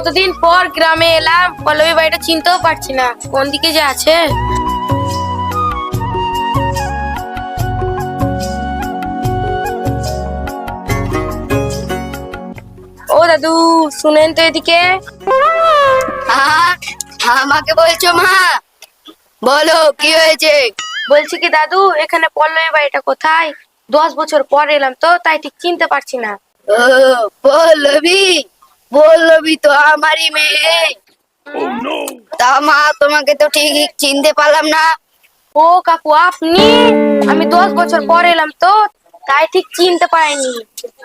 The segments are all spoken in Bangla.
কতদিন পর গ্রামে এলাম পল্লবী বাড়িটা চিনতেও পারছি না। কোন দিকে যে আছে? ও দাদু শুনেন তো এদিকে। আমাকে বলছো মা? বলো কি হয়েছে? বলছি কি দাদু এখানে পল্লবী বাড়িটা কোথায়? দশ বছর পর এলাম তো তাই ঠিক চিনতে পারছি না। ও পল্লবী? পল্লবী তো আমারই মেয়ে। তা মা তোমাকে তো ঠিক চিনতে পারলাম না। ও কাকু আপনি? আমি দশ বছর পর এলাম তো তাই ঠিক চিনতে পারিনি।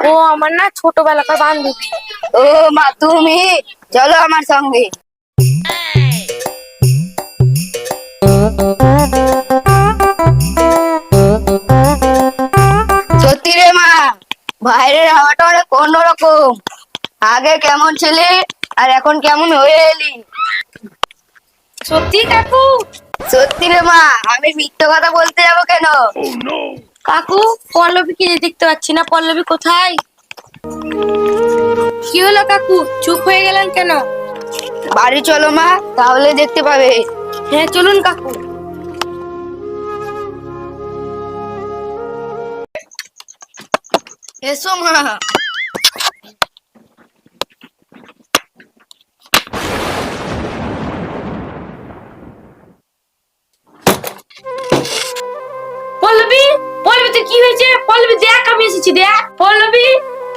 ও আমার না ছোটবেলাকার বান্ধবী। ও মা তুমি? চলো আমার সঙ্গে। সত্যি রে মা বাইরের হাওয়াটা অনেক অন্যরকম। আগে কেমন ছিলে? আর এখন কেমন হয়ে এলি? সত্যি কাকু? সত্যি রে মা আমি মিথ্যে কথা বলতে যাব কেন? কাকু পল্লবীকে যে দেখতে পাচ্ছি না পল্লবী কোথায়? কি হলো কাকু চুপ হয়ে গেলেন কেন? বাড়ি চলো মা তাহলে দেখতে পাবে। হ্যাঁ চলুন কাকু। এসো মা। কি হয়েছে? পল্লবী দেখ আমি এসেছি দেখ। পল্লবী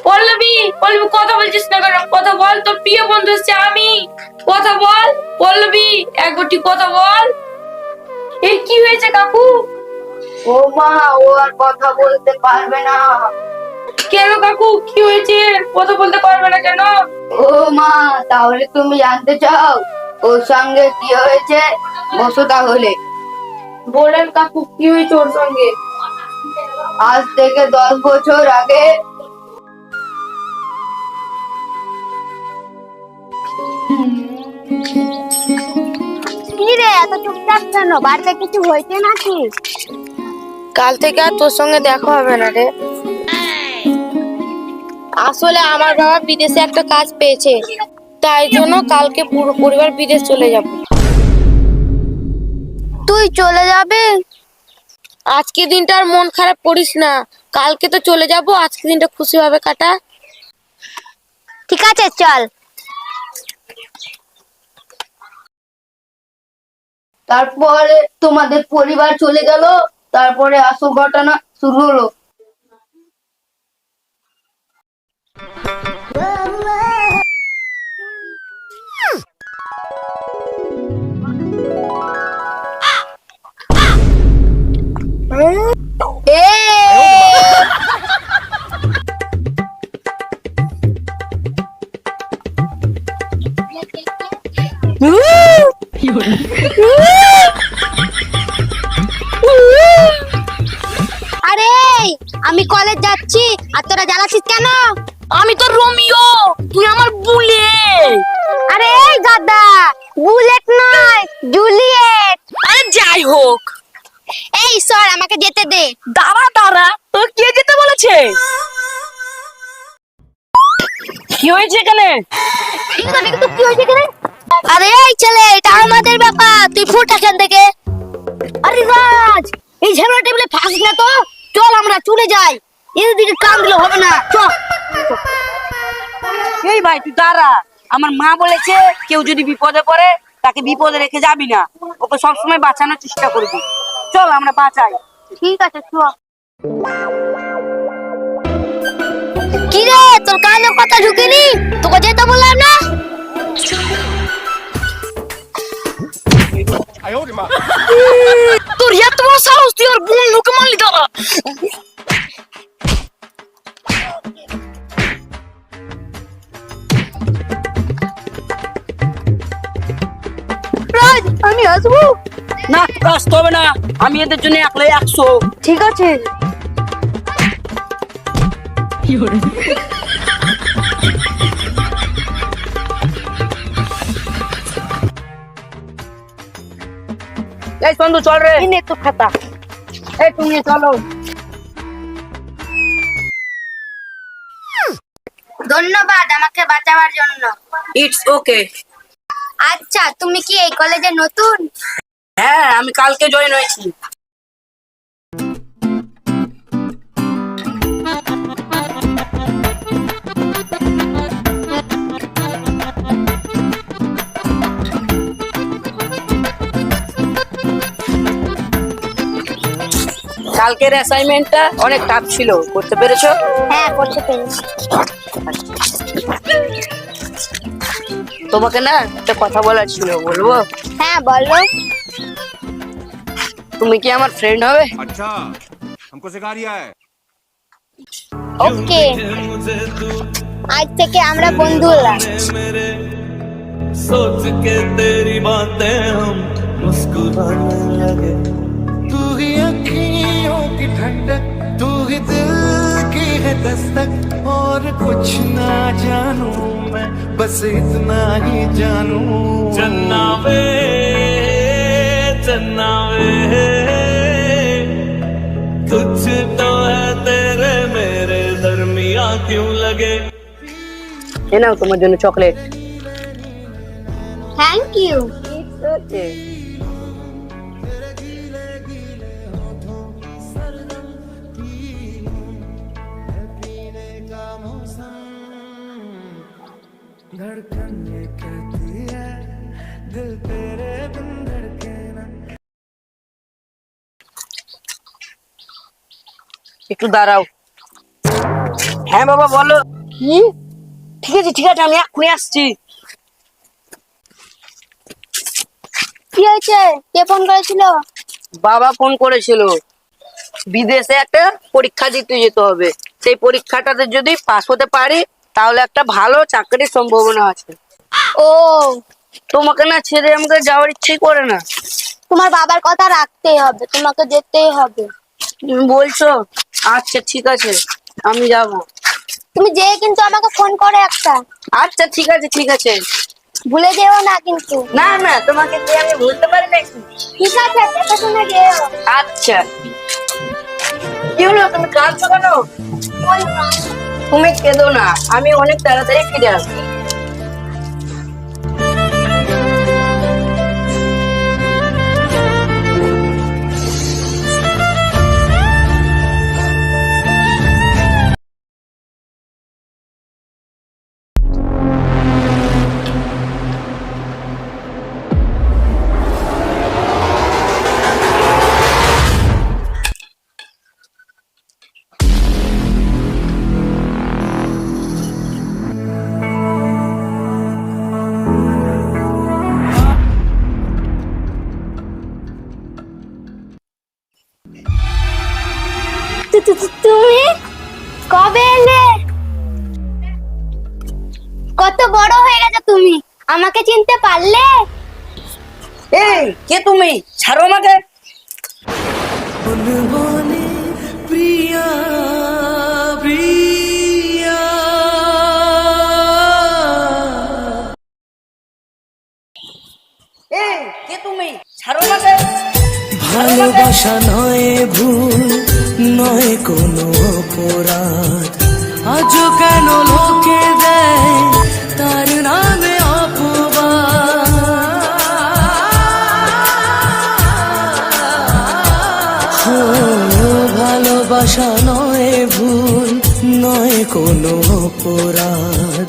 পল্লবী পল্লবী কথা বলছিস না কেন? কথা বল তোর প্রিয় বন্ধু হচ্ছে আমি। কথা বল পল্লবী এক গোটি কথা বল। এই কি হয়েছে কাকু? ও মা ও আর কথা বলতে পারবে না। কেন কাকু? কি হয়েছে? কথা বলতে পারবে না কেন? ও মা তাহলে তুমি জানতে চাও ওর সঙ্গে কি হয়েছে? বসো তাহলে। বলেন কাকু কি হয়েছে ওর সঙ্গে? আজ থেকে দশ বছর আগে কি রে এত চুপচাপ কেন? বাড়িতে কিছু হয়েছে নাকি? কাল থেকে আর তোর সঙ্গে দেখা হবে না রে। আসলে আমার বাবা বিদেশে একটা কাজ পেয়েছে তাই জন্য কালকে পুরো পরিবার বিদেশ চলে যাব। তুই চলে যাবে? আজকে দিনটা আর মন খারাপ করিস না। কালকে তো চলে যাব, আজকে দিনটা খুশি ভাবে কাটা। ঠিক আছে, চল। তারপরে তোমাদের পরিবার চলে গেল, তারপরে আসল ঘটনা শুরু হলো। আরে আমি কলেজ যাচ্ছি আর তোরা জ্বালাচ্ছিস কেন? আমি তো রোমিও তুই আমার বুলে আরে গাদা বুলেট নয় জুলিয়েট। আরে যাই হোক। এই সর আমাকে যেতে দে। দাঁড়া দাঁড়া তো কে যেতে বলেছে? কি হয়েছে এখানে? কি হয়েছে এখানে? আরে এই ছেলে এটা আমাদের ব্যাপার। তুই ফুট এখান থেকে। আরে রাজ এই ঝামেলা টেবিলে ফাঁস না তো? চল আমরা চলে যাই। এর দিকে কান দিলে হবে না। চল এই ভাই তুই দাঁড়া। আমার মা বলেছে কেউ যদি বিপদে পড়ে তাকে বিপদে রেখে যাবি না। ওকে সবসময় বাঁচানোর চেষ্টা করবি। চল আমরা বাঁচাই। ঠিক আছে চল কি রে তোর কানে কথা ঢুকেনি? তোকে যেতে বললাম না? তোর এত বড় সাহস তুই ওর বন্ধুকে মারলি দাঁড়া রাজ আমি আসব? না তোকে আসতে হবে না। আমি এদের জন্য একলাই একশো। ঠিক আছে। এই সন্ধু চল রে। এই নে তোর খাতা। এই তুমি চলো। ধন্যবাদ আমাকে বাঁচাবার জন্য। ইটস ওকে আচ্ছা তুমি কি এই কলেজে নতুন? হ্যাঁ আমি কালকে জয়েন হয়েছি। কালকের অ্যাসাইনমেন্টটা অনেক টাফ ছিল করতে পেরেছো হ্যাঁ করতে পেরেছি তোমাকে না একটা কথা বলার ছিল বলবো হ্যাঁ বলো তুমি কি আমার ফ্রেন্ড হবে अच्छा हमको सिखा रिया है ওকে আজ থেকে আমরা বন্ধু হলাম मेरे सोच के तेरी बातें हम मुस्कुराने लगे है दस्तक और कुछ ना जानू मैं बस इतना ही जानू चन्ना वे चन्ना वे कुछ तो है तेरे मेरे दरमिया क्यों लगे এ নাও তোমার জন্য চকলেট থ্যাংক ইউ धड़कन ये कहती है दिल तेरे बिन धड़के ना একটু দাঁড়াও হ্যাঁ বাবা বলো কি ঠিক আছে ঠিক আছে আমি এক্ষুনি আসছি কি হয়েছে কে ফোন করেছিল বাবা ফোন করেছিল বিদেশে একটা পরীক্ষা দিতে যেতে হবে সেই পরীক্ষাটাতে যদি পাস হতে পারি তাহলে একটা ভালো চাকরির সম্ভাবনা আছে। ও। তোমাকে না ছেড়ে আমাকে যাওয়ার ইচ্ছেই করে না। তোমার বাবার কথা রাখতেই হবে তোমাকে যেতেই হবে। তুমি বলছো? আচ্ছা ঠিক আছে আমি যাব। তুমি যে কিন্তু আমাকে ফোন করে একটা। আচ্ছা ঠিক আছে ঠিক আছে। ভুলে যেও না কিন্তু। না না তোমাকে কি আমি ভুলতে পারি নাকি ঠিক আছে দেখে শুনে যেও। আচ্ছা। কি হলো তুমি কাঁদছো কেন? তুমি কেঁদো না। আমি অনেক তাড়াতাড়ি ফিরে আসব। তুমি? কবে এলে? কত বড় হয়ে গেছো তুমি? আমাকে চিনতে পারলে? এই কে তুমি? ছাড়ো আমাকে। ভালোবাসা নয় ভুল অপরাধ। আজও কেন লোকে দেয় তার নামে ভালোবাসা নয় ভুল নয় কোনো অপরাধ।